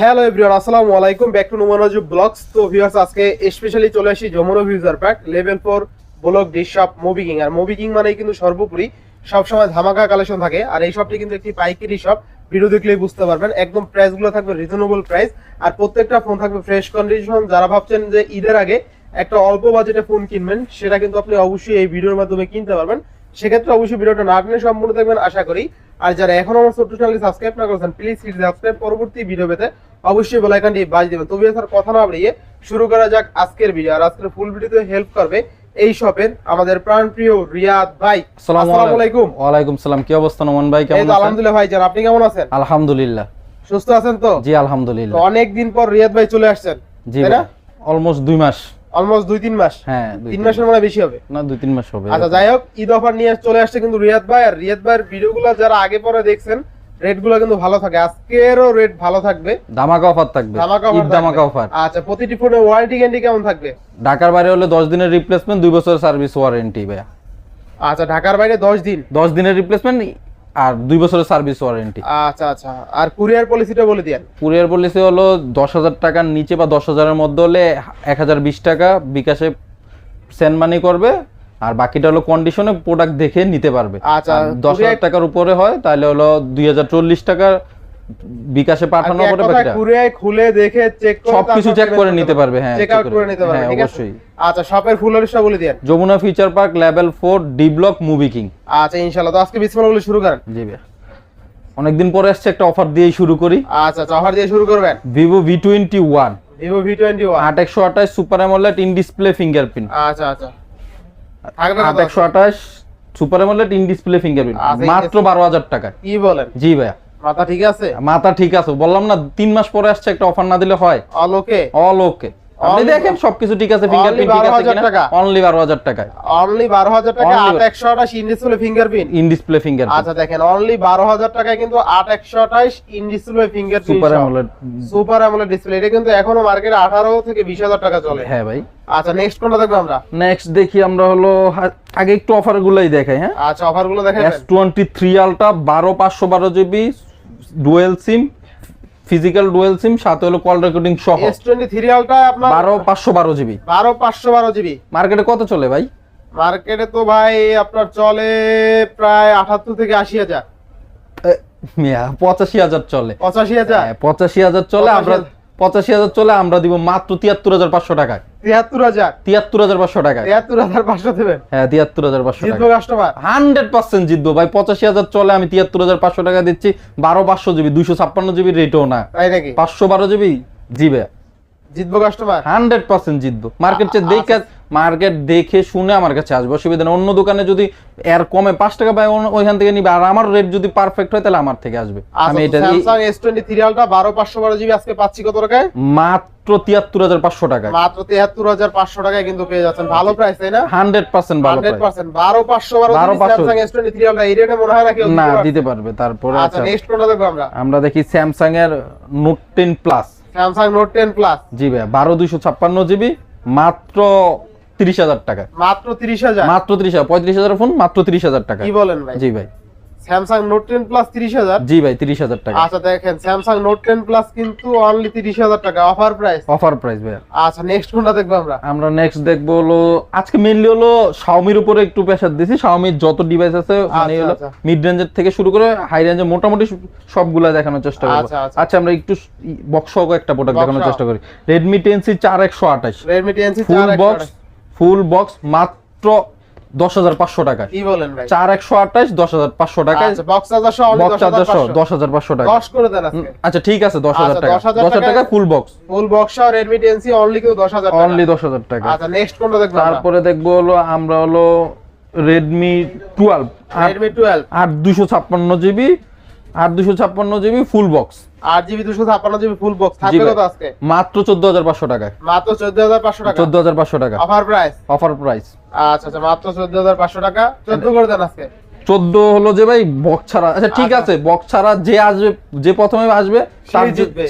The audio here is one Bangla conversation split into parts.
হ্যালো এভরিওয়ান আসসালামু আলাইকুম। ব্যাক টু নোমানজু ব্লগস তো ভিউয়ার্স আজকে স্পেশালি চলে আসি Jamuna future park level four block dish shop movie king আর মুভি কিং মানে কিন্তু সর্বোপরি সবসময় ধামাকা কালেকশন থাকে। আর এই শপটি কিন্তু একটি পাইকারি শপ ভিডিও দেখলেই বুঝতে পারবেন। একদম প্রাইসগুলো থাকবে রিজনেবল প্রাইস আর প্রত্যেকটা ফোন থাকবে ফ্রেশ কন্ডিশন যারা ভাবছেন যে ঈদের আগে একটা অল্প বাজেটে ফোন কিনবেন, সেটা কিন্তু আপনি অবশ্যই এই ভিডিওর মাধ্যমে কিনতে পারবেন। সেক্ষেত্রে অবশ্যই ভিডিওটা না টেনে সম্পূর্ণ দেখবেন আশা করি। আর যারা এখনও আমার ছোট্ট চ্যানেলটি সাবস্ক্রাইব না করেছেন প্লিজ সাবস্ক্রাইব পরবর্তী ভিডিও পেতে অবশ্যই বেল আইকনটি বাজ দিবেন। তবে স্যার কথা না বাড়িয়ে শুরু করা যাক আজকের ভিডিও আর আজকের ফুল ভিডিওতে হেল্প করবে এই শপের আমাদের প্রাণপ্রিয় রিয়াদ ভাই। আসসালামু আলাইকুম। ওয়ালাইকুম সালাম। কি অবস্থা নমন ভাই? কেমন আছেন? আলহামদুলিল্লাহ ভাই জান আপনি কেমন আছেন? আলহামদুলিল্লাহ। সুস্থ আছেন তো? জি আলহামদুলিল্লাহ। অনেক দিন পর রিয়াদ ভাই চলে আসছেন জি না? অলমোস্ট দুই মাস। অলমোস্ট দুই তিন মাস। হ্যাঁ তিন মাসের মনে বেশি হবে। না দুই তিন মাস হবে। আচ্ছা যাই হোক ঈদ অফার নিয়ে চলে আসছে কিন্তু রিয়াদ ভাই। আর রিয়াদ ভাইয়ের ভিডিওগুলো যারা আগে পরে দেখছেন রেটগুলো কিন্তু ভালো থাকে। আজকেরও রেট ভালো থাকবে। ধামাকা অফার থাকবে। ধামাকা অফার আচ্ছা প্রতিটি ফোনে ওয়ারেন্টি গ্যারান্টি কেমন থাকবে? ঢাকার বাইরে হলে দশ দিনের রিপ্লেসমেন্ট দুই বছরের সার্ভিস ওয়ারেন্টি ভাইয়া। আচ্ছা ঢাকার বাইরে দশ দিন। দশ দিনের রিপ্লেসমেন্ট আর দুই বছরের সার্ভিস ওয়ারেন্টি। আচ্ছা আচ্ছা। আর কুরিয়ার পলিসিটা বলে দিয়ে কুরিয়ার পলিসি হলো দশ হাজার টাকার নিচে বা দশ হাজারের মধ্যে হলে এক হাজার বিশ টাকা বিকাশে সেন্ড মানি করবে আর বাকিটা হলো কন্ডিশনে প্রোডাক্ট দেখে নিতে পারবে। আচ্ছা, দশ হাজার টাকার উপরে হয় তাহলে হলো দুই হাজার চল্লিশ টাকা বিকাশে পাঠানো পরে বাকিটা? কুরিয়ার খুলে দেখে চেক করে সবকিছু চেক করে নিতে পারবে হ্যাঁ চেক আউট করে নিতে পারবে হ্যাঁ অবশ্যই। আচ্ছা শপের ফুল অ্যাড্রেসটা বলে দিয়েন। Jamuna future park level four D block movie king আচ্ছা ইনশাআল্লাহ। তো আজকে বিসমিল্লাহ বলে শুরু করেন। জি ভাইয়া। অনেকদিন পরে আসছে একটা অফার দিয়েই শুরু করি। আচ্ছা আচ্ছা অফার দিয়ে শুরু করবেন। Vivo V twenty one vivo V twenty one আট একশো আঠাশ super AMOLED in display fingerprint আচ্ছা আচ্ছা। আট? একশো আঠাশ super AMOLED in display fingerprint মাত্র বারো হাজার টাকায়। কি বলেন? জি ভাইয়া। মাথা ঠিক আছে? মাথা ঠিক আছে। বললাম না তিন মাস পরে আসছে একটা অফার না দিলে হয়। অলোকে অল ওকে আপনি দেখেন সবকিছু ঠিক আছে ফিঙ্গারপ্রিন্ট ঠিক আছে কিনা? অনলি টাকায়। টাকা। ফিঙ্গারপ্রিন্ট ইন ডিসপ্লে ফিঙ্গারপ্রিন্ট আচ্ছা দেখেন অনলি বারো হাজার টাকায় কিন্তু আট একশো আঠাশ fingerprint super AMOLED super AMOLED display এটা কিন্তু এখনও মার্কেটে আঠারো থেকে বিশ হাজার টাকা চলে। হ্যাঁ ভাই। আচ্ছা নেক্সট কোনটা দেখব আমরা? নেক্সট দেখি আমরা হলো আগে একটু অফার গুলাই দেখাই হ্যাঁ? আচ্ছা অফারগুলো দেখেন এস টোয়েন্টি থ্রি আলটা বারো পাঁচশো বারো GB dual SIM physical dual SIM সাথে হলো কল রেকর্ডিং সহ। এস টোয়েন্টি থ্রি আলটা আপনার বারো পাঁচশো বারো জিবি। বারো পাঁচশো বারো জিবি। মার্কেটে কত চলে ভাই? মার্কেটে তো ভাই আপনার চলে প্রায় আঠাত্তর থেকে আশি হাজার। এ, মিয়া, পঁচাশি হাজার চলে। পঁচাশি হাজার। হ্যাঁ, পঁচাশি হাজার চলে আমরা 85,000 পঁচাশি হাজার চলে আমরা দিব মাত্র তিয়াত্তর হাজার পাঁচশো টাকায়। তিয়াত্তর হাজার? তিয়াত্তর হাজার পাঁচশো টাকায়। তিয়াত্তর হাজার পাঁচশো দেবেন? হ্যাঁ তিয়াত্তর হাজার পাঁচশো জিতবো কাস্টমার হান্ড্রেড পার্সেন্ট জিতবো ভাই পঁচাশি হাজার চলে আমি তিয়াত্তর হাজার পাঁচশো টাকা দিচ্ছি বারো পাঁচশো জিবি দুইশো ছাপ্পান্ন জিবি রেটও না। তাই নাকি? পাঁচশো বারো জিবি জিবে। জিতবো কাস্টমার হান্ড্রেড পার্সেন্ট জিতবো। মার্কেট চেয়ে দেখে মার্কেট দেখে শুনে আমার কাছে আসবে অসুবিধা নেই। অন্য দোকানে যদি এর কমে পাঁচ টাকা পায় ওইখান থেকে নিবে। আর আমার রেট যদি পারফেক্ট হয় তাহলে আমার থেকে আসবে। আমি এটা স্যামসাং এস টোয়েন্টি থ্রি আলটা বারো পাঁচশো বারো জিবি আজকে পাচ্ছি কত টাকায়? মাত্র তিয়াত্তর হাজার পাঁচশো টাকায়। মাত্র তিয়াত্তর হাজার পাঁচশো টাকায় কিন্তু পেয়ে যাচ্ছেন। ভালো প্রাইস তাই না? Hundred percent hundred percent. বারো পাঁচশো বারো 12,500 স্যামসাং এস টোয়েন্টি থ্রি আলটা এই রেটে মনে হয় না দিতে পারবে। তারপরে আচ্ছা আচ্ছা নেক্সট কোনটা দেখব আমরা? আমরা দেখি স্যামসাং এর note ten plus Samsung note ten plus জি ভাই বারো দুইশো ছাপ্পান্ন জিবি মাত্র তিরিশ হাজার টাকা। মাত্র তিরিশ হাজার? মাত্র তিরিশ হাজার পঁয়ত্রিশ হাজার ফোন মাত্র তিরিশ হাজার টাকা। কি বলেন ভাই? জি ভাই। স্যামসাং নোট টেন প্লাস তিরিশ হাজার? জি ভাই তিরিশ হাজার টাকা। আচ্ছা দেখেন স্যামসাং নোট টেন প্লাস কিন্তু অনলি তিরিশ হাজার টাকা অফার প্রাইস অফার প্রাইস ভাই আচ্ছা নেক্সট কোনটা দেখব আমরা? আমরা নেক্সট দেখব হলো আজকে মেইনলি হলো শাওমির উপরে একটু প্রেসার দিছি। শাওমির যত ডিভাইস আছে মানে আচ্ছা, হলো আচ্ছা। মিড রেঞ্জের থেকে শুরু করে হাই রেঞ্জের মোটামুটি সবগুলা দেখানোর চেষ্টা করব। আচ্ছা, আচ্ছা। আচ্ছা আমরা একটু বক্স একটা প্রোডাক্ট দেখানোর চেষ্টা করি। রেডমি টেন সি চার একশো আঠাশ। Redmi ten C full box full box মাত্র দশ হাজার পাঁচশো টাকায়। কি বলেন ভাই? চার একশো আঠাশ দশ হাজার পাঁচশো টাকায়। আচ্ছা দশ হাজার পাঁচশো। টাকা আচ্ছা ঠিক আছে দশ হাজার আচ্ছা, টাকা। দশ হাজার টাকা ফুল বক্স ফুল বক্স সহ রেডমি টেন সি অনলি দশ হাজার অনলি দশ হাজার টাকা। আচ্ছা নেক্সট কোনটা দেখব তারপরে তারপরে দেখব হলো আমরা হলো রেডমি টুয়েলভ রেডমি টুয়েলভ আট দুশো ছাপ্পান্ন জিবি আট দুশো ছাপ্পান্ন জিবি ফুল বক্স আট জিবি দুশো ছাপ্পান্ন জিবি ফুল বক্স থাকবে কত আজকে? মাত্র চোদ্দ হাজার পাঁচশো টাকায়। মাত্র চোদ্দ হাজার পাঁচশো টাকা? চোদ্দ হাজার পাঁচশো টাকা। Offer price? Offer price. আচ্ছা আচ্ছা মাত্র চোদ্দ হাজার পাঁচশো টাকা। চোদ্দ করে দেন আজকে। চোদ্দ হলো যে ভাই বক্স ছাড়া। আচ্ছা ঠিক আচ্ছা। আছে বক্স ছাড়া যে আসবে যে প্রথমে আসবে।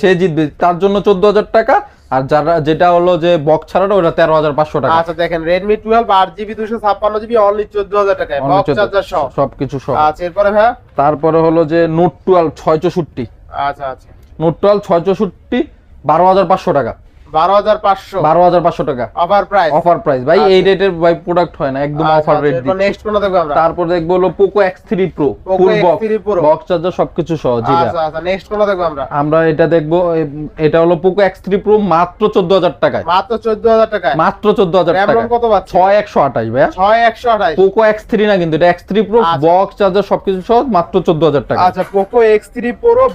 সে জিতবে। তার জন্য চোদ্দ হাজার টাকা। আর যারা যেটা হলো যে বক্স ছাড়াটা ওটা তেরো হাজার পাঁচশো টাকা। আচ্ছা দেখেন রেডমি টুয়েলভ আট জিবি দুশো ছাপ্পান্ন জিবি অনলি চোদ্দ হাজার টাকা সবকিছু সব আচ্ছা এরপরে ভাইয়া তারপরে হলো যে নোট টুয়েলভ ছয় চৌষট্টি আচ্ছা আচ্ছা। নোট টুয়েলভ ছয় চৌষট্টি বারো হাজার পাঁচশো টাকা। বারো হাজার পাঁচশো। বারো হাজার পাঁচশো টাকা। অফার প্রাইস অফার প্রাইস ভাই এই রেটের ভাই প্রোডাক্ট হয় না একদম অফার রেট নেক্সট কোনটা দেখব আমরা। তারপর দেখব হলো Poco X three full box box charger সবকিছু সহ জি আচ্ছা আচ্ছা নেক্সট কোনটা দেখব আমরা। আমরা এটা দেখব এটা হলো পোকো এক্স থ্রি মাত্র চোদ্দ হাজার টাকায়। মাত্র টাকায়। মাত্র টাকা রোম কত পাচ্ছি? ছয় একশো আঠাশ ভাইয়া। ছয় একশো আঠাশ। পোকো এক্স থ্রি না কিন্তু এটা। বক্স চার্জার সবকিছু সহ মাত্র চোদ্দ হাজার টাকা আচ্ছা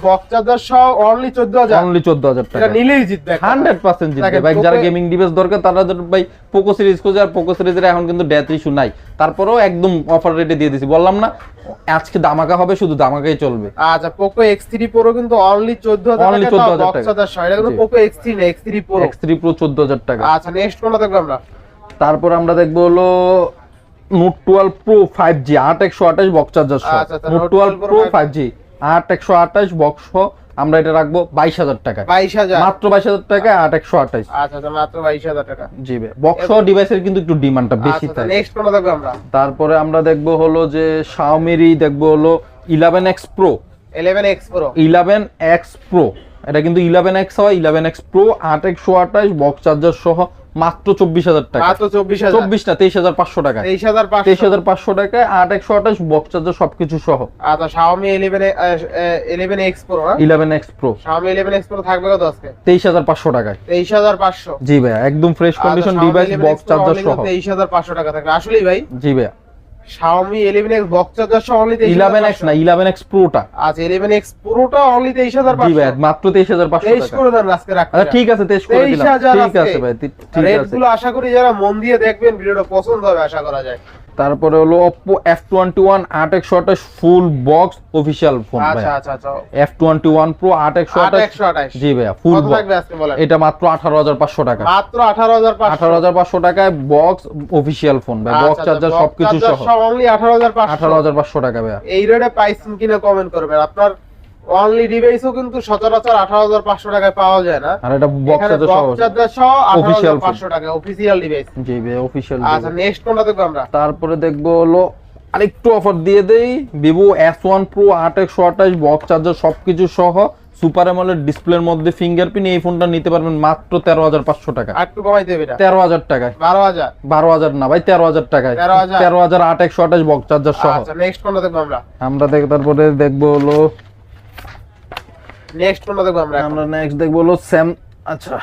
বক্স চার্জার সহ অনলি চোদ্দ হাজার। অনলি চোদ্দ হাজার এটা নিলেই জিতবে। একটা। হান্ড্রেড পার্সেন্ট জিতবে ভাই যারা গেমিং ডিভাইস দরকার তারা ভাই পোকো সিরিজ খোঁজে আর পোকো সিরিজের এখন কিন্তু ডেথ ইস্যু নাই। তারপরেও একদম অফার রেটে দিয়ে দিছি। বললাম না আজকে দামাকা হবে শুধু দামাকাই চলবে। আচ্ছা পোকো এক্স থ্রি প্রো কিন্তু অনলি চোদ্দ হাজার Only টাকা 14,000 টাকা। চার্জার সহ এটা কিন্তু পোকো এক্স থ্রি না X three pro X three pro চোদ্দ হাজার টাকা। আচ্ছা নেক্সট কোনটা দেখব আমরা। তারপর আমরা দেখব হলো note twelve pro five G আট একশো আঠাশ box charger note twelve 12 Pro pro 5G five G আট একশো আঠাশ বক্স সহ। আমরা এটা রাখব বাইশ হাজার টাকা বাইশ হাজার? মাত্র বাইশ হাজার টাকা আট একশো আঠাইশ। আচ্ছা আচ্ছা মাত্র বাইশ হাজার টাকা। জি বক্স ডিভাইসের কিন্তু একটু ডিমান্ডটা বেশি আচ্ছা থাকে। নেক্সট কোনটা দেখব আমরা? তারপরে আমরা দেখব হলো যে শাওমিরই দেখব হলো eleven X pro eleven X pro eleven X pro এটা কিন্তু ইলেভেন এক্স হয় ইলেভেন এক্স প্রো আট একশো আঠাশ বক্স চার্জার সহ মাত্র চব্বিশ হাজার টাকা। মাত্র চব্বিশ চব্বিশ না তেইশ হাজার পাঁচশো টাকা। তেইশ হাজার তেইশ পাঁচশো হাজার পাঁচশো টাকায় আট একশো আঠাশ বক্স চার্জার সবকিছু সহ। আচ্ছা Xiaomi eleven eleven X pro eleven X pro Xiaomi eleven X pro থাকবে কত আজকে? তেইশ হাজার পাঁচশো টাকায়। তেইশ হাজার পাঁচশো। জি ভাইয়া একদম fresh condition device box charger সহ। তেইশ হাজার পাঁচশো টাকা থাকবে। আসলেই ভাই? জি ভাইয়া। ইলেভেন এক্স বক্স চার্জার সহ অনলি ইলেভেন এক্স না ইলেভেন Pro-টা। আচ্ছা 11X Pro-টা অনলি তেইশ হাজার জি ভাইয়া মাত্র তেইশ হাজার পাঁচশো তেইশ টাকা। করে দেন আজকে রাখতে আচ্ছা ঠিক আছে তেইশ করে দিলাম। ঠিক আছে। ভাই ঠিক আছে। রেটগুলো আশা করি যারা মন দিয়ে দেখবেন ভিডিওটা পছন্দ হবে আশা করা যায়। তারপরে হলো Oppo F21 আট একশো আঠাশ ফুল বক্স অফিসিয়াল ফোন আচ্ছা আচ্ছা আচ্ছা। এফ টোয়েন্টি ওয়ান প্রো আট একশো আঠাশ জি ভাইয়া ফুল বক্স এটা মাত্র আঠারো হাজার পাঁচশো টাকা। মাত্র আঠারো হাজার পাঁচশো। আঠারো হাজার পাঁচশো টাকায় বক্স অফিসিয়াল ফোন ভাই। বক্স চার্জার সবকিছু সহ। অনলি আঠারো হাজার পাঁচশো। আঠারো হাজার পাঁচশো টাকা ভাইয়া। এই রেটে প্রাইস কিনা কমেন্ট করবেন। আপনার অনলি ডিভাইসও কিন্তু সচরাচর আঠারো হাজার পাঁচশো টাকায় পাওয়া যায় না। আর এটা বক্স এখানে চার্জার সহ phone। পাঁচশো টাকা অফিসিয়াল ডিভাইস জি ভাই অফিসিয়াল আচ্ছা নেক্সট কোনটা দেখব আমরা? তারপরে দেখব হলো আরেকটু অফার দিয়ে দেই। ভিভো এস ওয়ান প্রো আট একশো আঠাশ বক্স চার্জার সবকিছু সহ। সুপার এমোলেড ডিসপ্লের মধ্যে ফিঙ্গারপ্রিন্ট এই ফোনটা নিতে পারবেন মাত্র তেরো হাজার পাঁচশো টাকা। একটু কমাই দেবে তেরো হাজার টাকায়। বারো হাজার। বারো হাজার না ভাই তেরো হাজার টাকায়। 13,000 তেরো হাজার আট একশো আঠাশ বক্স চার্জার সহ। আচ্ছা নেক্সট আমরা? আমরা দেখ তারপরে দেখব হলো নেক্সট কোনটা দেখব আমরা আমরা নেক্সট দেখব হলো স্যাম আচ্ছা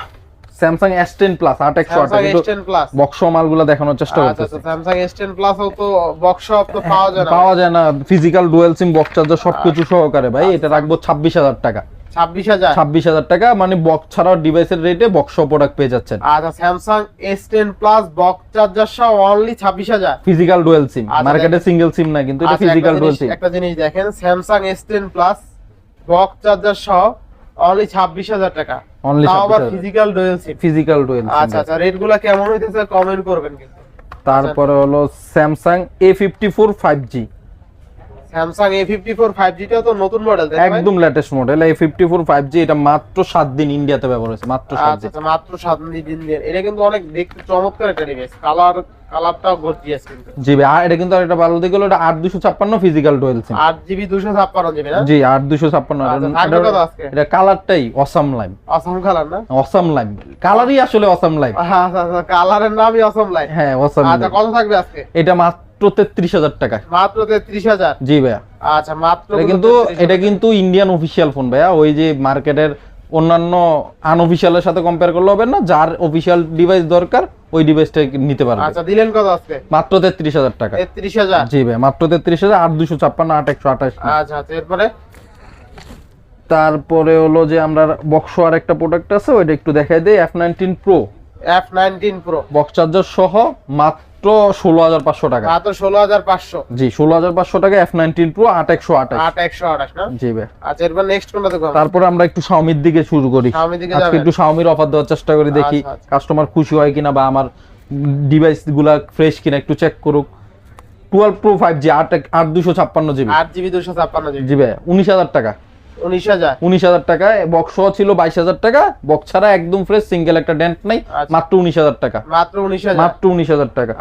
স্যামসাং এস টেন প্লাস আট একশো স্যামসাং আঠাশ এস বক্স মালগুলো দেখানোর চেষ্টা আচ্ছা করতেছি। আচ্ছা স্যামসাং এস টেন প্লাস তো বক্স তো পাওয়া যায় না। পাওয়া যায় না physical dual SIM box charger সবকিছু সহকারে ভাই এটা রাখব ছাব্বিশ হাজার টাকা। টাকা মানে বক্স ছাড়াও ডিভাইসের রেটে বক্স প্রোডাক্ট পেয়ে যাচ্ছেন। আচ্ছা Samsung S ten plus box charger সহ অনলি ছাব্বিশ হাজার? ফিজিক্যাল ডুয়েল সিম আচ্ছা, মার্কেটে সিঙ্গেল সিম না কিন্তু এটা আচ্ছা, ফিজিক্যাল ডুয়েল সিম একটা জিনিস দেখেন Samsung S ten plus box charger সহ অনলি ছাব্বিশ হাজার টাকা। Only তাও আবার physical dual SIM physical dual আচ্ছা আচ্ছা রেটগুলা কেমন হইতেছে কমেন্ট করবেন কিন্তু। তারপরে হলো Samsung A fifty four five G Samsung A fifty four five জিটাও তো নতুন মডেল একদম লেটেস্ট মডেল এই ফিফটি ফোর ফাইভ জি এটা মাত্র সাত দিন ইন্ডিয়াতে ব্যবহার হয়েছে মাত্র সাত আচ্ছা দিন। আচ্ছা মাত্র সাত দিন দিয়ে এটা কিন্তু অনেক দেখতে চমৎকার একটা ডিভাইস কালার কালারটাও গর্জিয়াস কিন্তু। জি ভাই আর এটা কিন্তু আরেকটা ভালো দিক হলো এটা আট দুশো ছাপ্পান্ন ফিজিক্যাল ডুয়েল সিম আট জিবি না? জি আট দুশো ছাপ্পান্ন। আচ্ছা? এটা কালারটাই অসাম লাইম অসম কালার না? অসাম লাইম কালারই আসলে অসাম লাইম আচ্ছা আচ্ছা কালারের নামই অসম লাইট হ্যাঁ অসাম আচ্ছা কত থাকবে আজকে? এটা মাত্র তেত্রিশ হাজার টাকা মাত্র তেত্রিশ হাজার? জি ভাইয়া। আচ্ছা মাত্র কিন্তু এটা কিন্তু ইন্ডিয়ান অফিসিয়াল ফোন ভাইয়া। ওই যে মার্কেটের অন্যান্য আনঅফিসিয়ালের সাথে কম্পেয়ার করলে হবে না যার অফিসিয়াল ডিভাইস দরকার ওই ডিভাইসটা নিতে পারবে। আচ্ছা দিলেন কত আজকে? মাত্র তেত্রিশ হাজার টাকা। তেত্রিশ হাজার? জি ভাই মাত্র তেত্রিশ হাজার আট দুশো ছাপ্পান্ন আট একশো আঠাশ। আচ্ছা এরপরে? তারপরে হলো যে আমরা বক্স আর একটা প্রোডাক্ট আছে ওইটা একটু দেখাই দেই F nineteen pro F nineteen pro box charger সহ মাত্র ষোলো হাজার পাঁচশো টাকা। মাত্র ষোলো হাজার পাঁচশো। জি ষোলো হাজার পাঁচশো টাকা এফ নাইনটিন প্রো আট একশো আঠাশ। আট একশো আঠাশ জি ভাই। আচ্ছা এরপর নেক্সট কোনটা আমরা? তারপরে আমরা একটু শাওমির দিকে শুরু করি। আজকে একটু শাওমির অফার দেওয়ার চেষ্টা করি দেখি আচ্ছা, আচ্ছা। কাস্টমার খুশি হয় কিনা বা আমার ডিভাইসগুলা ফ্রেশ কিনা একটু চেক করুক। টুয়েলভ প্রো ফাইভ জি আট আট দুশো ছাপ্পান্ন জিবি আট জিবি দুশো ছাপ্পান্ন জিবি জি ভাই উনিশ হাজার টাকা। উনিশ হাজার। টাকা বক্স ছিল বাইশ হাজার টাকা। বক্স ছাড়া একদম ফ্রেশ সিঙ্গেল একটা ডেন্ট নাই। মাত্র উনিশ হাজার টাকা। মাত্র উনিশ মাত্র উনিশ হাজার টাকা।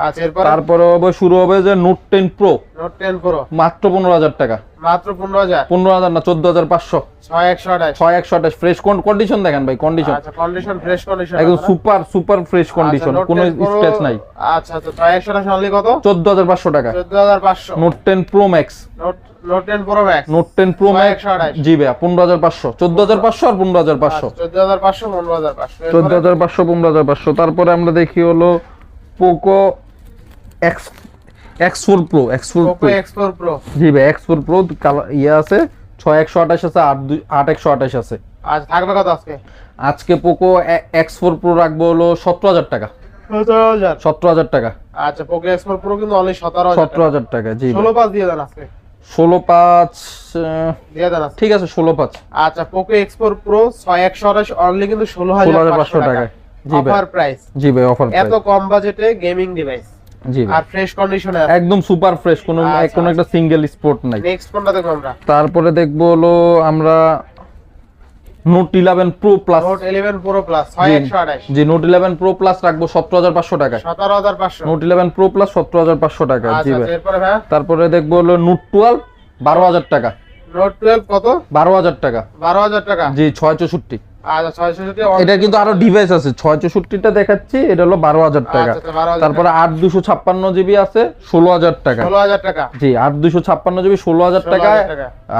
তারপরে শুরু হবে যে note ten pro note ten pro মাত্র পনেরো হাজার টাকা। মাত্র পনেরো হাজার। পনেরো হাজার না চোদ্দ হাজার পাঁচশো। ছয় একশো আঠাশ। ছয় একশো আঠাশ। ফ্রেশ কন্ডিশন দেখেন ভাই কন্ডিশন আচ্ছা কন্ডিশন ফ্রেশ কন্ডিশন একদম সুপার সুপার ফ্রেশ কন্ডিশন কোনো স্ক্র্যাচ নাই। আচ্ছা আচ্ছা ছয় একশো আঠাশ অনলি কত? চোদ্দ হাজার পাঁচশো টাকা। চোদ্দ হাজার পাঁচশো। Note ten pro max note note pro max note pro max জি ভাইয়া আর তারপরে আমরা দেখি হলো Poco X X four pro X four Poco pro X four pro জি ভাই ইয়ে আছে ছয় একশো আঠাশ আছে আট দুই আট একশো আঠাশ আছে। আচ্ছা থাকবে কত আজকে? আজকে পোকো এক্স ফোর প্রো রাখব হলো সতেরো হাজার টাকা। সতেরো হাজার। টাকা। আচ্ছা পোকো এক্স ফোর প্রো কিন্তু অনলি সতেরো হাজার সতেরো হাজার টাকা জি ষোলো পাঁচ দিয়ে দেন আজকে। ষোলো পাঁচ ঠিক আছে ষোলো পাঁচ। আচ্ছা পোকো এক্সপোর প্রো ছয় একশো অনলি কিন্তু ষোলো হাজার পাঁচশো টাকায়। অফার প্রাইস জি ভাই অফার এত কম বাজেটে গেমিং ডিভাইস আর ফ্রেশ কন্ডিশনে একদম সুপার ফ্রেশ কোনো আচ্ছা, কোনো একটা সিঙ্গেল স্পোর্ট নাই। নেক্সট কোনটা দেখব আমরা। তারপরে দেখব হলো আমরা note eleven pro plus note eleven pro plus জি। নোট ইলেভেন প্রো প্লাস রাখব সতেরো হাজার পাঁচশো টাকা সতেরো হাজার পাঁচশো। নোট ইলেভেন প্রো প্লাস সতেরো হাজার পাঁচশো টাকা জি আচ্ছা তারপরে দেখব হলো নোট টুয়েলভ বারো হাজার টাকা। নোট টুয়েলভ কত? বারো হাজার টাকা। বারো হাজার টাকা। জি ছয় চৌষট্টি। এটা কিন্তু আরও ডিভাইস আছে। ছয় চৌষট্টিটা দেখাচ্ছি এটা হলো বারো হাজার টাকা। আচ্ছা, হাজার তারপরে আট দুশো ছাপ্পান্ন জিবি আছে ষোলো হাজার টাকা। ষোলো হাজার টাকা। জি আট দুশো ছাপ্পান্ন জিবি ষোলো হাজার টাকা।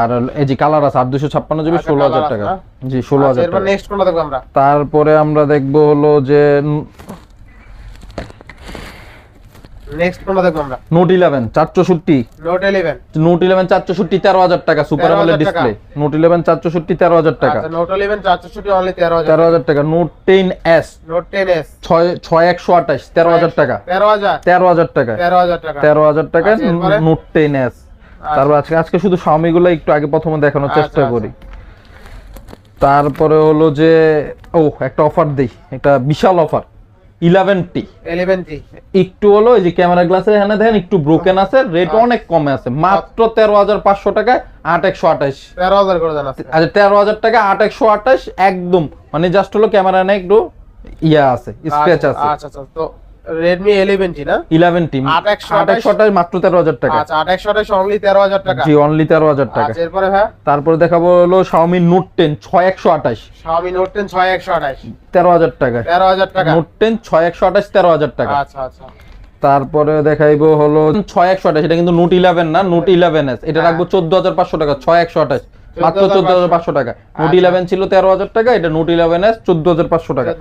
আর এই যে কালার আছে আট দুশো ছাপ্পান্ন জিবি আচ্ছা, ষোলো হাজার টাকা। জি ষোলো হাজার টাকা। নেক্সট কোনটা দেখব আমরা? তারপরে আমরা দেখব হলো যে নেক্সট কোনটা দেখব আমরা। নোট নোট নোট টাকা সুপার আমলের ডিসপ্লে নোট টাকা। আচ্ছা নোট অনলি টাকা। নোট টাকা। টাকা। টাকা। টাকা আচ্ছা, নোট এস তারপর আজকে আজকে শুধু স্বামী গুলো একটু আগে প্রথমে দেখানোর আচ্ছা, চেষ্টা আচ্ছা। করি। তারপরে হলো যে ও একটা অফার দেই। একটা বিশাল অফার ইলেভেন টি। একটু হলো এই যে ক্যামেরা এখানে দেখেন একটু ব্রোকেন আছে রেট আচ্ছা। অনেক কমে আছে। মাত্র তেরো হাজার পাঁচশো টাকায় আট একশো আঠাশ। তেরো হাজার করে আচ্ছা তেরো হাজার টাকা আট একশো আঠাশ একদম। মানে জাস্ট হলো ক্যামেরা নেই একটু ইয়া আছে স্ক্র্যাচ আচ্ছা, আছে। আচ্ছা। তো রেডমি ইলেভেন টি না? ইলেভেন টি আট একশো আট একশো আঠাশ মাত্র তেরো হাজার টাকা। আচ্ছা আট একশো আঠাশ অনলি তেরো হাজার টাকা। জি অনলি তেরো হাজার টাকা। আচ্ছা এরপরে ভাই? তারপরে দেখাবো হলো শাওমি নোট টেন ছয় একশো আঠাশ। Xiaomi নোট টেন ছয় একশো আঠাশ। তেরো হাজার টাকা। তেরো হাজার টাকা। নোট টেন ছয় একশো আঠাশ তেরো হাজার টাকা। আচ্ছা আচ্ছা। তারপরে দেখাইবো হলো ছয় একশো আঠাশ এটা কিন্তু নোট ইলেভেন না নোট ইলেভেন এস এটা হ্যাঁ। রাখব চোদ্দ হাজার পাঁচশো টাকা ছয় একশো আঠাশ। মাত্র চোদ্দ হাজার পাঁচশো টাকা। নোট আচ্ছা। ইলেভেন ছিল তেরো হাজার টাকা এটা নোট ইলেভেন এস চোদ্দ হাজার পাঁচশো টাকা।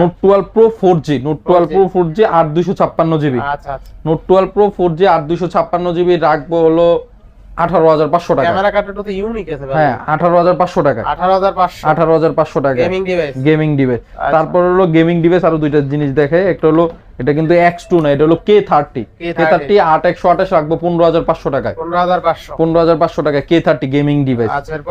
Note twelve pro four G note twelve pro four G আট দুশো ছাপ্পান্ন জিবি আচ্ছা আচ্ছা। Note twelve pro four G আট দুশো ছাপ্পান্ন জিবি রাখব হলো আঠারো হাজার পাঁচশো টাকা। ক্যামেরা কার্ডটা তো ইউনিক আছে হ্যাঁ আঠারো হাজার পাঁচশো টাকা। আঠারো হাজার পাঁচশো। আঠারো হাজার পাঁচশো টাকা। গেমিং ডিভাইস গেমিং ডিভাইস আচ্ছা। তারপর হলো গেমিং ডিভাইস আরও দুইটা জিনিস দেখে। একটা হলো এটা কিন্তু এক্স টু না এটা হলো কে থার্টি কে থার্টি আট একশো আঠাশ রাখব পনেরো হাজার পাঁচশো টাকায়। পনেরো হাজার পাঁচশো। পনেরো হাজার পাঁচশো টাকায় K thirty gaming device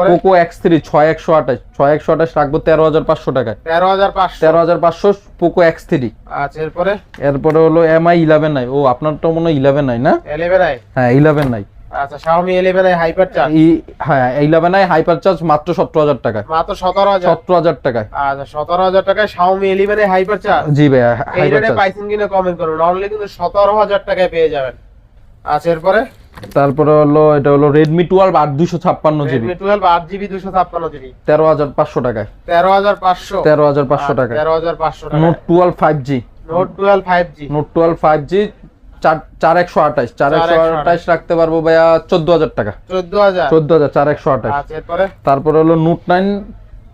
Poco X three ছয় একশো আঠাশ। ছয় একশো আঠাশ রাখব তেরো হাজার পাঁচশো টাকায়। তেরো হাজার পাঁচশো। তেরো হাজার পাঁচশো পোকো এক্স থ্রি আচ্ছা এরপরে? এরপরে হলো এম আই ইলেভেন নাই ও আপনারটা মনে হয় ইলেভেন নাই না? ইলেভেন হ্যাঁ ইলেভেন নাই আচ্ছা Xiaomi eleven i hyper charge হ্যাঁ ইলেভেন আই হাইপার চার্জ মাত্র সতেরো হাজার টাকায়। মাত্র সতেরো হাজার? সতেরো হাজার টাকায়। আচ্ছা টাকায় Xiaomi eleven i hyper charge জি ভাইয়া হাইপার চার্জ পাইছেন কিনা কমেন্ট করুন অনলি কিন্তু সতেরো হাজার টাকায় পেয়ে যাবেন। আচ্ছা এরপরে? তারপরে হলো এটা হলো রেডমি টুয়েলভ আট দুশো ছাপ্পান্ন জিবি রেডমি টুয়েলভ আট জিবি দুশো ছাপ্পান্ন জিবি তেরো হাজার পাঁচশো টাকায়। তেরো হাজার পাঁচশো? তেরো হাজার পাঁচশো টাকায়। তেরো হাজার পাঁচশো টাকা note twelve five G note twelve five G note twelve five G চার একশো আঠাশ চার একশো 4128 আঠাশ রাখতে পারব ভাইয়া চোদ্দ হাজার টাকা। চোদ্দ হাজার। চার একশো আঠাশ আচ্ছা তারপরে হলো নোট নাইন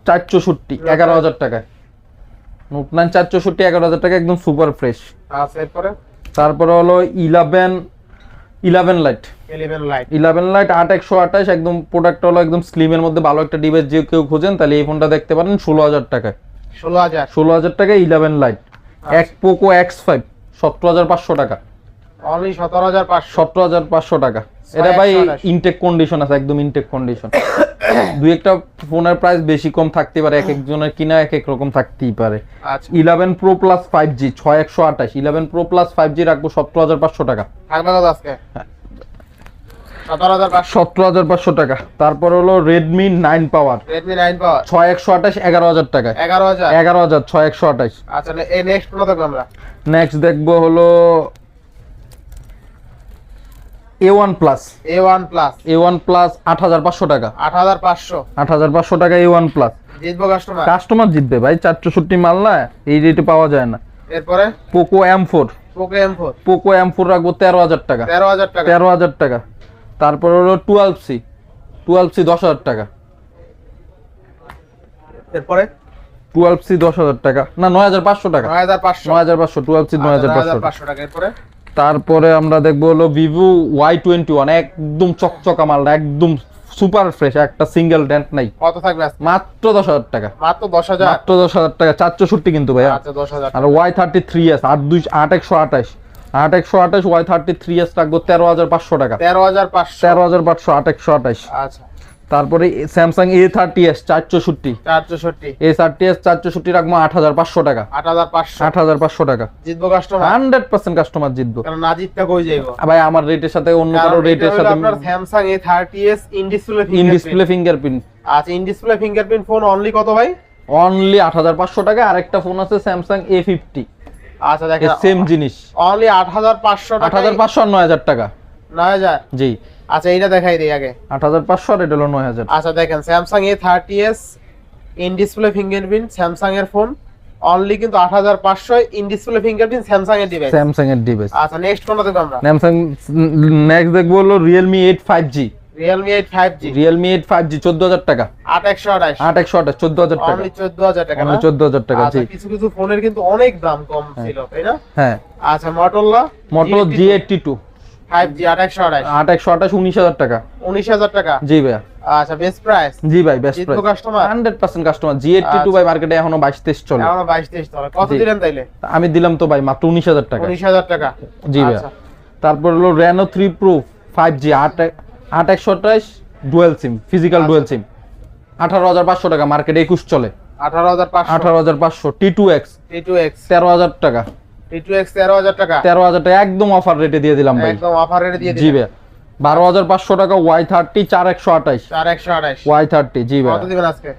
চার চৌষট্টি এগারো হাজার টাকায়। নোট নাইন চার চৌষট্টি এগারো হাজার টাকা একদম সুপার ফ্রেশ। আচ্ছা তারপরে হলো eleven eleven lite. Eleven lite. Eleven lite আট একশো আঠাশ একদম প্রোডাক্ট হলো একদম স্লিমের মধ্যে ভালো একটা ডিভাইস যে কেউ খোঁজেন তাহলে এই ফোনটা দেখতে পারেন ষোলো হাজার টাকায়। ষোলো হাজার। ষোলো হাজার টাকায় ইলেভেন লাইট। এক পোকো এক্স ফাইভ সতেরো হাজার পাঁচশো টাকা। অনলি সতেরো হাজার পাঁচশো। সতেরো হাজার পাঁচশো টাকা। এটা ভাই ইনটেক কন্ডিশন আছে একদম ইনটেক কন্ডিশন দুই একটা ফোনের প্রাইস বেশি কম থাকতে পারে এক একজনের কিনা এক এক রকম থাকতেই পারে। আচ্ছা। Eleven pro plus five G ছয় একশো আঠাশ। Eleven pro plus five G রাখব সতেরো হাজার পাঁচশো টাকা। আজকে? সতেরো হাজার পাঁচশো। টাকা। তারপর হলো Redmi nine power Redmi nine power ছয় একশো আঠাশ এগারো হাজার টাকায়। এগারো হাজার? এগারো হাজার ছয় একশো আঠাশ। আচ্ছা নেক্সট দেখব আমরা? নেক্সট দেখব হলো A one plus A one plus A one plus আট হাজার পাঁচশো টাকা। আট হাজার পাঁচশো। আট হাজার পাঁচশো টাকা এ ওয়ান প্লাস জিতবো কাস্টমার কাস্টমার জিতবে ভাই চারশোষট্টি মাল না এই রেটে পাওয়া যায় না। এরপরে? Poco M four Poco M four Poco M four রাখব তেরো হাজার টাকা। তেরো হাজার টাকা। তেরো হাজার টাকা। তারপর হলো টুয়েলভ সি টুয়েলভ সি দশ হাজার টাকা। এরপরে? টুয়েলভ সি দশ হাজার টাকা। না নয় হাজার পাঁচশো টাকা। নয় হাজার পাঁচশো। নয় হাজার পাঁচশো টুয়েলভ সি নয় হাজার নয় হাজার পাঁচশো টাকা। এরপরে? তারপরে আমরা দেখব হলো ভিভো ওয়াই টোয়েন্টি ওয়ান একদম চকচকা মাল একদম সুপার ফ্রেশ একটা সিঙ্গেল ডেন্ট নাই। কত থাকবে মাত্র দশ হাজার টাকা। মাত্র দশ হাজার? মাত্র দশ হাজার টাকা চারশোষট্টি কিন্তু ভাইয়া। আচ্ছা দশ হাজার আর ওয়াই থার্টি থ্রি এস আট দুই আট একশো আঠাশ। আট একশো আঠাশ ওয়াই থার্টি থ্রি এস রাখব তেরো হাজার পাঁচশো টাকা। তেরো হাজার পাঁচশো। তেরো হাজার পাঁচশো আট একশো আঠাশ। আচ্ছা। তারপরে স্যামসাং এ থার্টি এস চারশোষট্টি চারশোষট্টি এ থার্টি এস চারশোষট্টি রাখব আট হাজার পাঁচশো টাকা। আট হাজার পাঁচশো। আট হাজার পাঁচশো টাকা। জিতবো কাস্টমার হান্ড্রেড পার্সেন্ট কাস্টমার জিতবো। কারণ না জিততে কই যাইবো? ভাই আমার রেটের সাথে অন্য কারও রেটের সাথে আপনার Samsung A thirty S in display in display fingerprint আচ্ছা in display fingerprint phone only কত ভাই? অনলি আট হাজার পাঁচশো টাকা আরেকটা ফোন আছে স্যামসাং এ ফিফটি আচ্ছা দেখেন। সেম জিনিস। অনলি আট হাজার পাঁচশো আট হাজার পাঁচশো আর নয় হাজার টাকা। নয় হাজার? জি। আচ্ছা এইটা দেখাই দিই আগে। আট হাজার পাঁচশো আর এটা হলো নয় হাজার। আচ্ছা দেখেন thirty S in display fingerprint Samsung এর ফোন অনলি কিন্তু আট হাজার পাঁচশো ইন ডিসপ্লে ফিঙ্গারপ্রিন্ট স্যামসাং এর ডিভাইস স্যামসাং এর ডিভাইস আচ্ছা নেক্সট কোনটা দেখব আমরা? স্যামসাং নেক্সট দেখব হলো Realme eight five G Realme eight five G চোদ্দ হাজার টাকা। আট একশো আঠাশ। আট একশো আঠাশ চোদ্দ হাজার টাকা। অনলি চোদ্দ হাজার টাকা অনলি চোদ্দ হাজার টাকা আচ্ছা জি। কিছু কিছু ফোনের কিন্তু অনেক দাম কম ছিল তাই না? হ্যাঁ। আচ্ছা Motorola Moto G eighty two five G আট একশো আঠাশ। আট একশো আঠাশ উনিশ হাজার টাকা। উনিশ হাজার টাকা? জি আচ্ছা বেস্ট প্রাইস জি ভাই বেস্ট প্রাইস কাস্টমার ভাই মার্কেটে এখনও চলে। এখনও কত দিলেন তাইলে? আমি দিলাম তো ভাই মাত্র উনিশ হাজার টাকা। উনিশ হাজার টাকা। জি ভাইয়া। আচ্ছা। তারপর হলো Reno three pro five G আট আট একশো আঠাশ ডুয়েল সিম ফিজিক্যাল আচ্ছা। ডুয়েল সিম আঠারো হাজার পাঁচশো টাকা মার্কেটে একুশ চলে। আঠারো হাজার পাঁচশো। আঠারো হাজার পাঁচশো T two X T two X তেরো হাজার টাকা। টি টু এক্স তেরো হাজার টাকা। তেরো হাজার টাকা একদম অফার রেটে দিয়ে দিলাম একদম অফার রেটে দিয়ে জি দিবেন বারো হাজার পাঁচশো টাকা ওয়াই থার্টি চার একশো আঠাশ চার একশো আঠাশ ওয়াই থার্টি জি ভাই। দিবেন আজকে?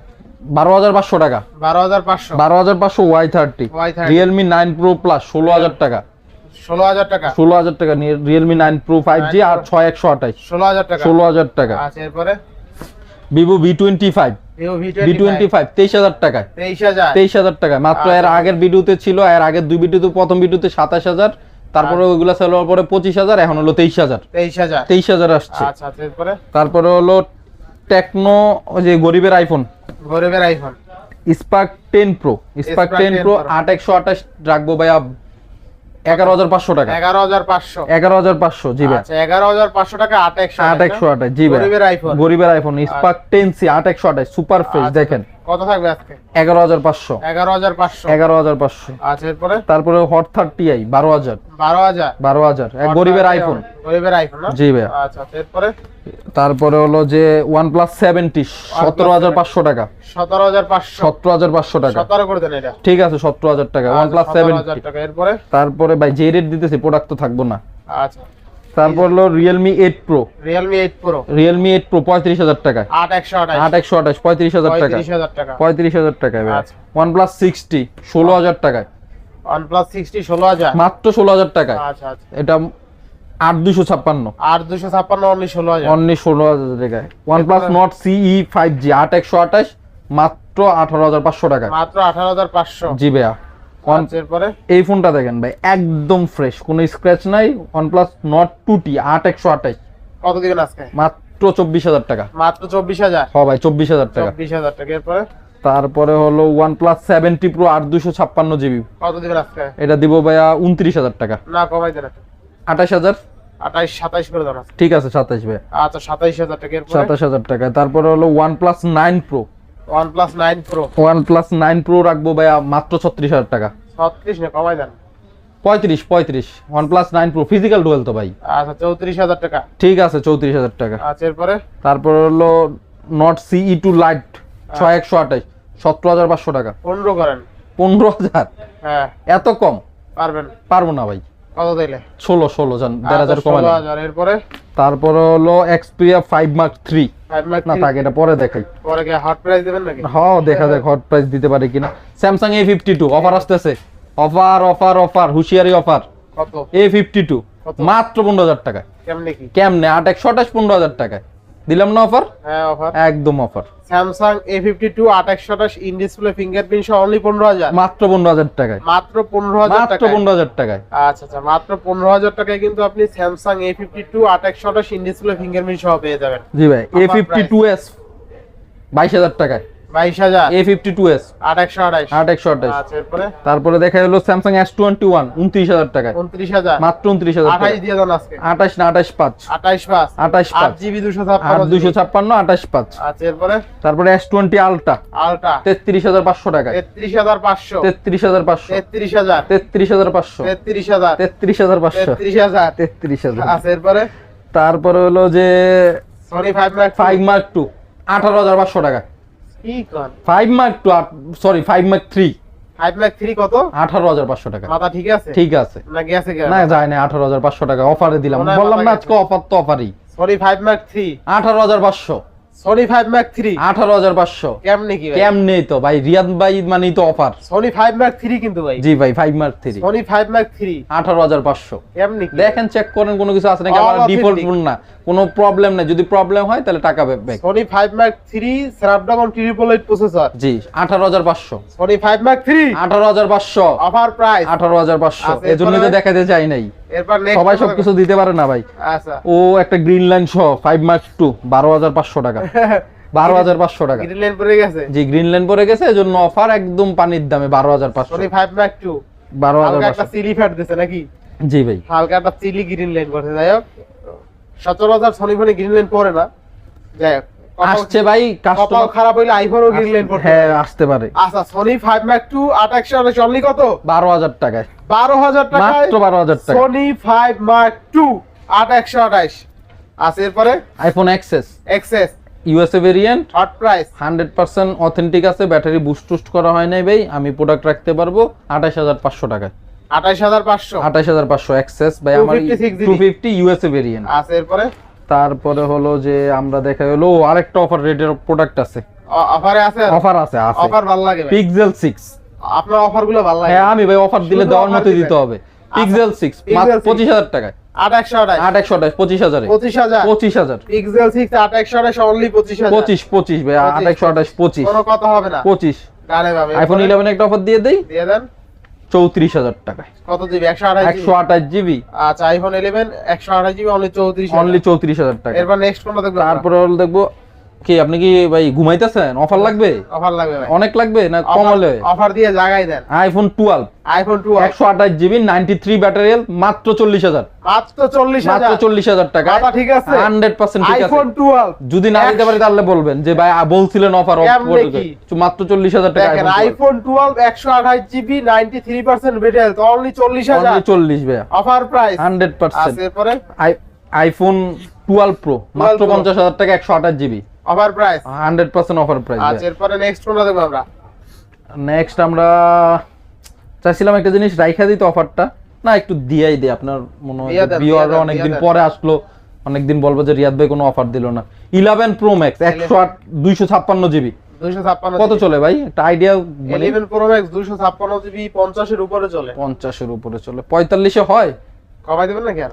বারো হাজার পাঁচশো টাকা। বারো হাজার পাঁচশো। বারো হাজার পাঁচশো Y thirty Realme nine pro plus ষোলো হাজার টাকা। ষোলো হাজার টাকা। ষোলো হাজার টাকা Realme nine pro five G আর ছয় একশো আঠাশ ষোলো হাজার টাকা। ষোলো হাজার টাকা। আচ্ছা এরপরে? Vivo V twenty five V twenty five তেইশ হাজার টাকায়। তেইশ হাজার? টাকায়। মাত্র এর আচ্ছা। আগের ভিডিওতে ছিল এর আগের দুই ভিডিওতে প্রথম ভিডিওতে সাতাশ হাজার তারপরে আচ্ছা। ওইগুলা সেল হওয়ার পরে পঁচিশ হাজার এখন হলো তেইশ হাজার। তেইশ হাজার। আসছে। আচ্ছা তারপরে হলো টেকনো ওই যে গরিবের আইফোন গরিবের iPhone spark ten pro spark ten 10 pro. আট একশো আঠাশ রাখব ভাইয়া। এগারো হাজার পাঁচশো টাকা। এগারো হাজার পাঁচশো। এগারো হাজার পাঁচশো জি ভাই। আচ্ছা এগারো হাজার পাঁচশো টাকা আট একশো আট একশো আট জি ভাই। গরিবের আইফোন গরিবের আইফোন টেন সি আট একশো আঠাশ সুপার ফ্রেশ আচ্ছা। দেখেন। কত থাকবে আজকে? এগারো হাজার পাঁচশো। এগারো হাজার পাঁচশো। এগারো হাজার পাঁচশো। আচ্ছা এরপরে? তারপরে হট থার্টি আই বারো হাজার। বারো হাজার? বারো হাজার। এক গরিবের আইফোন গরিবের আইফোন জি ভাইয়া। আচ্ছা আচ্ছা, এরপরে? তারপরে হলো যে সতেরো হাজার পাঁচশো টাকা। সতেরো হাজার পাঁচশো। সতেরো হাজার পাঁচশো টাকা। সতেরো করে দেন এটা। ঠিক আছে সতেরো হাজার টাকা। ওয়ান প্লাস আচ্ছা, হাজার সেভেন্টি টাকা। এরপরে? তারপরে ভাই যে রেট দিতেছি প্রোডাক্ট তো থাকব না। আচ্ছা। তারপর হলো Realme eight pro Realme eight pro Realme eight pro পঁয়ত্রিশ হাজার টাকা। আট একশো আঠাশ। আট একশো আঠাশ পঁয়ত্রিশ হাজার টাকা। পঁয়ত্রিশ হাজার টাকা। টাকা আচ্ছা। ওয়ান প্লাস সিক্সটি ষোলো হাজার টাকায়। ওয়ান প্লাস সিক্সটি ষোলো হাজার। মাত্র ষোলো হাজার টাকায়। আচ্ছা আচ্ছা। এটা আট দুশো ছাপ্পান্ন। আর দুশো ছাপ্পান্ন অনলি ষোলো হাজার। অনলি ষোলো হাজার টাকায়। One plus Nord CE five G আট একশো আঠাশ মাত্র আঠারো হাজার পাঁচশো টাকায়। মাত্র আঠারো হাজার পাঁচশো। জি ভাইয়া। আচ্ছা, এরপরে? এই ফোনটা দেখেন ভাই একদম ফ্রেশ কোনো স্ক্র্যাচ নাই টি আট একশো আঠাশ। কত দিবেন আজকে? মাত্র চব্বিশ হাজার টাকা। মাত্র চব্বিশ হাজার? হ ভাই চব্বিশ হাজার টাকা। চব্বিশ হাজার টাকা এরপরে? তারপরে হলো প্রো আট দুশো ছাপ্পান্ন জিবি কত দিবেন আজকে? এটা দিব ভাইয়া উনত্রিশ হাজার টাকা। না কমাই দেন। আঠাশ হাজার? আঠাইশ সাতাইশ করে ঠিক আছে সাতাশ ভাই আচ্ছা সাতাইশ হাজার টাকা সাতাশ হাজার টাকা। তারপরে হলো one plus nine nine pro one plus nine pro রাখব ভাইয়া মাত্র ছত্রিশ হাজার টাকা। ছত্রিশ না কমাই দেন। পঁয়ত্রিশ পঁয়ত্রিশ। One plus nine pro physical dual তো ভাই। আচ্ছা চৌত্রিশ হাজার টাকা। ঠিক আছে চৌত্রিশ হাজার টাকা। আচ্ছা এরপরে? তারপর হলো একশো আঠাশ সতেরো হাজার পাঁচশো টাকা। পনেরো করেন। পনেরো হাজার? হ্যাঁ। এত কম? পারবেন। পারব না ভাই। কত দিলে? ষোলো ষোলো জান দেড় হাজার আচ্ছা, কমালে 16,000 এরপরে? তারপরে হলো Xperia five mark three five mark না তাকে এটা পরে দেখাই। পরে কি হট প্রাইস দিবেন নাকি? হ্যাঁ দেখা যাক হট প্রাইস দিতে পারে কিনা। Samsung A fifty two offer আসতেছে। অফার অফার অফার হুঁশিয়ারি অফার কত? এ ফিফটি টু কত? মাত্র পনেরো হাজার টাকায়। কেমনে কি? কেমনে? আট একশো আঠাশ পনেরো হাজার টাকায়। দিলাম না অফার হ্যাঁ অফার একদম offer Samsung A fifty two একশো আঠাশ ইন ডিসপ্লে ফিঙ্গারপ্রিন্ট সহ অনলি পনেরো হাজার। মাত্র পনেরো হাজার টাকায়। মাত্র পনেরো হাজার মাত্র পনেরো হাজার টাকায়। আচ্ছা আচ্ছা মাত্র পনেরো হাজার টাকায় কিন্তু আপনি স্যামসাং এ ফিফটি টু একশো আঠাশ ইন ডিসপ্লে ফিঙ্গারপ্রিন্ট সহ পেয়ে যাবেন। জি ভাই এ ফিফটি টু এস বাইশ হাজার টাকায়। আঠাশ। আঠাশ। আচ্ছা তারপরে দেখা গেলো স্যামসাং এস টোয়েন্টি ওয়ান উনত্রিশ হাজার টাকায়। উনত্রিশ হাজার। মাত্র উনত্রিশ হাজার টাকা। আঠাশ না আঠাশ পাঁচ। আঠাশ পাঁচ। জিবি দুশো ছাপ্পান্ন আঠাশ পাঁচ। আচ্ছা তারপরে এস টোয়েন্টি আলটা আলটা তেত্রিশ হাজার পাঁচশো তেত্রিশ হাজার পাঁচশো। তেত্রিশ হাজার পাঁচশো। তেত্রিশ হাজার। তেত্রিশ হাজার পাঁচশো। তেত্রিশ হাজার। তেত্রিশ হাজার পাঁচশো। তেত্রিশ হাজার। তেত্রিশ হাজার। আচ্ছা এরপরে? তারপরে হলো যে Sony five max five mark two আঠারো হাজার পাঁচশো টাকা কি কন? Five mark two sorry mark কত? আঠারো হাজার পাঁচশো টাকা। মাথা ঠিক আছে? ঠিক আছে। না গেছে কেন? না যায় না আঠারো হাজার পাঁচশো টাকা। অফারে দিলাম। বললাম না আজকে অফার তো অফারই সরি মার্ক থ্রি আঠারো হাজার পাঁচশো। সনি ফাইভ ম্যাক্স থ্রি আঠারো হাজার পাঁচশো। কেমনে কি ভাই? কেমনে তো? ভাই রিয়াদ ভাই মানেই তো অফার সনি থ্রি কিন্তু ভাই। জি ভাই five mark three Sony five max three আঠারো কেমনে কি? দেখেন চেক করেন কোনো কিছু আছে নাকি? আমার ডিফল্ট ফোন না। কোনো প্রবলেম নেই। যদি প্রবলেম হয় তাহলে টাকা ব্যাক সনি স্ন্যাপড্রাগন প্রসেসর জি সনি অফার প্রাইস পাঁচশো। আচ্ছা, এজন্য তো? দেখাতে চাই নাই। সবাই সবকিছু দিতে পারে না ভাই। আচ্ছা। ও একটা গ্রিন লাইন সহ ফাইভ মার্ক টু বারো হাজার পাঁচশো টাকা। বারো হাজার পাঁচশো টাকা। গ্রিন লাইন পড়ে গেছে? জি গ্রিন লাইন পরে গেছে এজন্য অফার একদম পানির দামে বারো হাজার পাঁচশো। ফাইভ ম্যাক্স টু বারো হাজার একটা সিলি ফ্যাট দিছে নাকি? জি ভাই। হালকা একটা চিলি গ্রিন লাইন করছে যাই হোক। সচরাচর সনি ফোনে গ্রিন লাইন পড়ে না। যাই হোক। আসছে ভাই কাস্টমার খারাপ হইলে আইফোনও পড়তে হ্যাঁ আসতে পারে। আচ্ছা সনি ফাইভ ম্যাক টু আট একশো আঠাশ অনলি কত? বারো হাজার টাকায়। বারো হাজার টাকায় মাত্র বারো হাজার টাকা সনি ফাইভ মার্ক টু আট একশো আঠাশ আচ্ছা এরপরে? IPhone XS XS USA variant hot price hundred percent authentic আছে ব্যাটারি বুস্ট টুস্ট করা হয় নাই ভাই আমি প্রোডাক্ট রাখতে পারব আঠাশ হাজার পাঁচশো টাকায়। আঠাশ হাজার পাঁচশো। আঠাশ হাজার পাঁচশো এক্সেস ভাই আমার 256 GB two fifty USA variant আচ্ছা এরপরে? তারপরে হলো যে আমরা দেখা গেলো আরেকটা অফার রেটের প্রোডাক্ট আছে। অফারে আছে? অফার আছে আছে। অফার ভালো লাগে পিক্সেল সিক্স আপনার অফারগুলো ভালো লাগে। হ্যাঁ আমি ভাই অফার দিলে দেওয়ার মতো দিতে হবে। পিক্সেল Pixel 6 পঁচিশ হাজার টাকায়। আইফোন ইলেভেন একটা অফার দিয়ে দেই। দিয়ে দেন। চৌত্রিশ হাজার টাকায়। কত জিবি একশো আঠাশ একশো আঠাশ জিবি। আচ্ছা আইফোন ইলেভেন একশো আঠাশ জিবি অনলি চৌত্রিশ অনলি চৌত্রিশ হাজার টাকা। এরপর নেক্সট কোনটা দেখব? তারপরে দেখব কি আপনি কি ভাই ঘুমাইতেছেন? অফার লাগবে? অফার লাগবে ভাই। অনেক লাগবে না কম হলে? অফার দিয়ে জাগাই দেন। আইফোন টুয়েলভ আইফোন টু একশো আঠাশ জিবি নাইনটি থ্রি ব্যাটারি মাত্র চল্লিশ হাজার। মাত্র চল্লিশ মাত্র হাজার চল্লিশ হাজার টাকা। কথা ঠিক আছে? হান্ড্রেড পার্সেন্ট ঠিক আছে। আইফোন টুয়েলভ যদি না দিতে পারি তাহলে বলবেন যে ভাই বলছিলেন অফার কি? মাত্র চল্লিশ হাজার টাকা দেখেন আইফোন টুয়েলভ একশো আঠাশ জিবি নাইনটি থ্রি পার্সেন্ট বেটেল তো অনলি চল্লিশ হাজার। চল্লিশ ভাইয়া। অফার প্রাইস হান্ড্রেড পার্সেন্ট আছে এরপরে? আইফোন টুয়েলভ প্রো মাত্র Pro। পঞ্চাশ হাজার টাকা একশো আঠাশ GB. Offer price hundred percent offer price আচ্ছা এরপরে নেক্সট কোনটা দেখব আমরা? নেক্সট আমরা চাইছিলাম একটা জিনিস রাইখা দিতে অফারটা না একটু দিয়াই দে আপনার মনে হয় ভিউয়াররা অনেকদিন পরে আসলো অনেকদিন বলব যে রিয়াদ ভাই কোনো অফার দিল না। ইলেভেন প্রো ম্যাক্স একশো আট দুইশো ছাপ্পান্ন জিবি দুইশো ছাপ্পান্ন কত চলে ভাই? একটা আইডিয়া মানে ইলেভেন প্রো ম্যাক্স দুইশো ছাপ্পান্ন জিবি পঞ্চাশের উপরে চলে। পঞ্চাশের উপরে চলে। পঁয়তাল্লিশে হয়। কমাই দেবেন নাকি আর?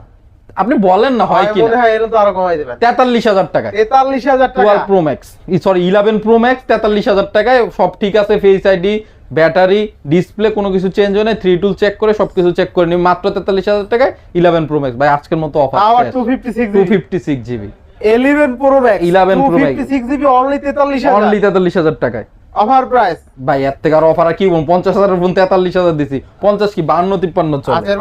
আপনি বলেন না হয় কি হয় এটা তো আরও কমাই দেবেন। তেতাল্লিশ হাজার টাকা। তেতাল্লিশ হাজার টাকা। Twelve pro max sorry eleven pro max তেতাল্লিশ হাজার টাকায় সব ঠিক আছে ফেস আইডি ব্যাটারি ডিসপ্লে কোনো কিছু চেঞ্জ হয় না থ্রি টুল চেক করে সবকিছু চেক করে নি মাত্র তেতাল্লিশ হাজার টাকায় ইলেভেন প্রো ম্যাক্স ভাই আজকের মতো অফার আবার two fifty six two fifty six GB eleven pro max 11 Pro Max। Fifty six GB only তেতাল্লিশ অনলি হাজার তেতাল্লিশ হাজার টাকায়। অফার প্রাইস ভাই এর থেকে আর অফার আর কি বলব? পঞ্চাশ হাজারের ফোন তেতাল্লিশ হাজার দিছি। পঞ্চাশ কি? বান্ন তিপ্পান্ন চলে। আচ্ছা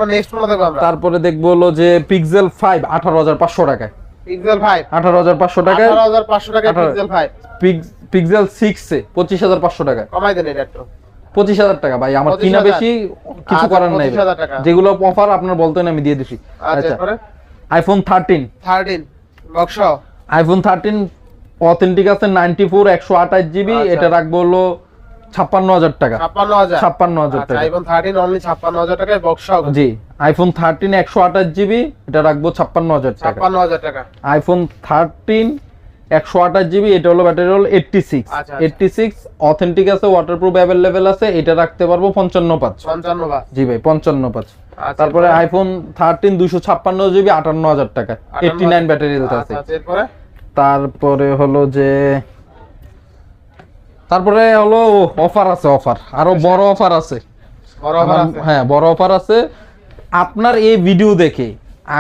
তারপরে দেখব হলো যে পিক্সেল ফাইভ আঠারো হাজার পাঁচশো টাকায়। পিক্সেল ফাইভ আঠারো হাজার পাঁচশো টাকায়। আঠারো হাজার পাঁচশো টাকা পিক্সেল ফাইভ পিক্সেল সিক্সে পঁচিশ হাজার পাঁচশো টাকায়। কমাই দেন এটা একটু। পঁচিশ হাজার টাকা ভাই আমার কিনা বেশি কিছু আচ্ছা, করার নাই যেগুলো অফার আপনার বলতেন আমি দিয়ে দিছি। আচ্ছা iPhone thirteen thirteen box iPhone thirteen authentic আছে নাইনটি ফোর একশো আঠাশ জিবি আচ্ছা। এটা রাখব হলো ছাপ্পান্ন হাজার টাকা। ছাপ্পান্ন হাজার? আচ্ছা টাকা। আইফোন থার্টিন অনলি ছাপ্পান্ন হাজার টাকায় বক্স জি আইফোন থার্টিন একশো আঠাশ জিবি এটা রাখব ছাপ্পান্ন হাজার টাকা। ছাপ্পান্ন হাজার টাকা। আইফোন থার্টিন একশো আঠাশ জিবি এটা হলো ব্যাটারি হল eighty six. Eighty six authentic আছে ওয়াটারপ্রুফ অ্যাভেলেবেল আছে এটা রাখতে পারব পঞ্চান্ন পাঁচ। পঞ্চান্ন বা জি ভাই পঞ্চান্ন পাঁচ। আচ্ছা, তারপরে আইফোন থার্টিন দুশো ছাপ্পান্ন জিবি আটান্ন হাজার টাকা। এইটটি নাইন ব্যাটারি আছে। তারপরে হলো যে তারপরে হলো অফার আছে অফার। আরও বড় অফার আছে। বড় অফার হ্যাঁ বড় অফার আছে। আপনার এই ভিডিও দেখে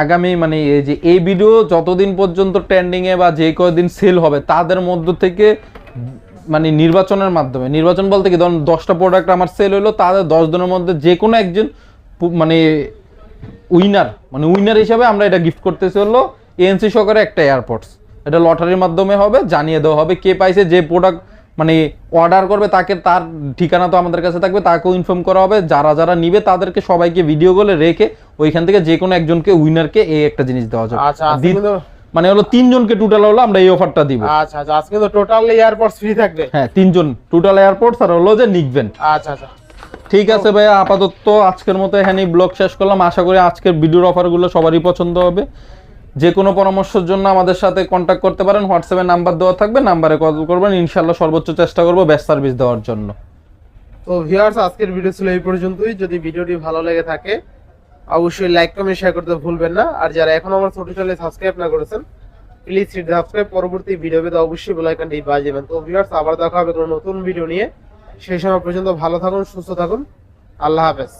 আগামী মানে এই যে এই ভিডিও যতদিন পর্যন্ত ট্রেন্ডিং এ বা যে কয়দিন সেল হবে তাদের মধ্য থেকে মানে নির্বাচনের মাধ্যমে নির্বাচন বলতে কি ধরুন দশটা প্রোডাক্ট আমার সেল হলো তাদের দশ দিনের মধ্যে যে কোনো একজন মানে উইনার মানে উইনার হিসাবে আমরা এটা গিফট করতেছি হলো এএনসি সহকারে একটা এয়ারপোর্টস এটা লটারির মাধ্যমে হবে জানিয়ে দেওয়া হবে কে পাইছে যে প্রোডাক্ট মানে অর্ডার করবে তাকে তার ঠিকানা তো আমাদের কাছে থাকবে তাকেও ইনফর্ম করা হবে। যারা যারা নিবে তাদেরকে সবাইকে ভিডিও করে রেখে ওইখান থেকে যে কোনো একজনকে উইনারকে এই একটা জিনিস দেওয়া যাবে। আচ্ছা মানে হলো তিনজনকে টোটাল হলো আমরা এই অফারটা দিব। আচ্ছা আচ্ছা আজকে কিন্তু টোটাল এয়ারপোর্টস ফ্রি থাকবে। হ্যাঁ তিনজন। টোটাল এয়ারপোর্টস আর হলো যে নিকবেন। আচ্ছা আচ্ছা। ঠিক আছে ভাইয়া আপাতত আজকের মতো এখানেই ব্লগ শেষ করলাম। আশা করি আজকের ভিডিওর অফারগুলো সবারই পছন্দ হবে। যে কোনো পরামর্শের জন্য আমাদের সাথে কন্ট্যাক্ট করতে পারেন হোয়াটসঅ্যাপে নাম্বার দেওয়া থাকবে নাম্বারে কল করবেন ইনশাল্লাহ সর্বোচ্চ চেষ্টা করব বেস্ট সার্ভিস দেওয়ার জন্য। তো ভিউয়ার্স আজকের ভিডিও ছিল এই পর্যন্তই। যদি ভিডিওটি ভালো লেগে থাকে, অবশ্যই লাইক কমেন্ট শেয়ার করতে ভুলবেন না। আর যারা এখন আমার ছোট চ্যানেলে সাবস্ক্রাইব না করেছেন প্লিজ সাবস্ক্রাইব পরবর্তী ভিডিও পেতে অবশ্যই বেল আইকনটি বাজিয়ে দেবেন। তো ভিউয়ার্স আবার দেখা হবে কোনো নতুন ভিডিও নিয়ে। সেই সময় পর্যন্ত ভালো থাকুন, সুস্থ থাকুন। আল্লাহ হাফেজ।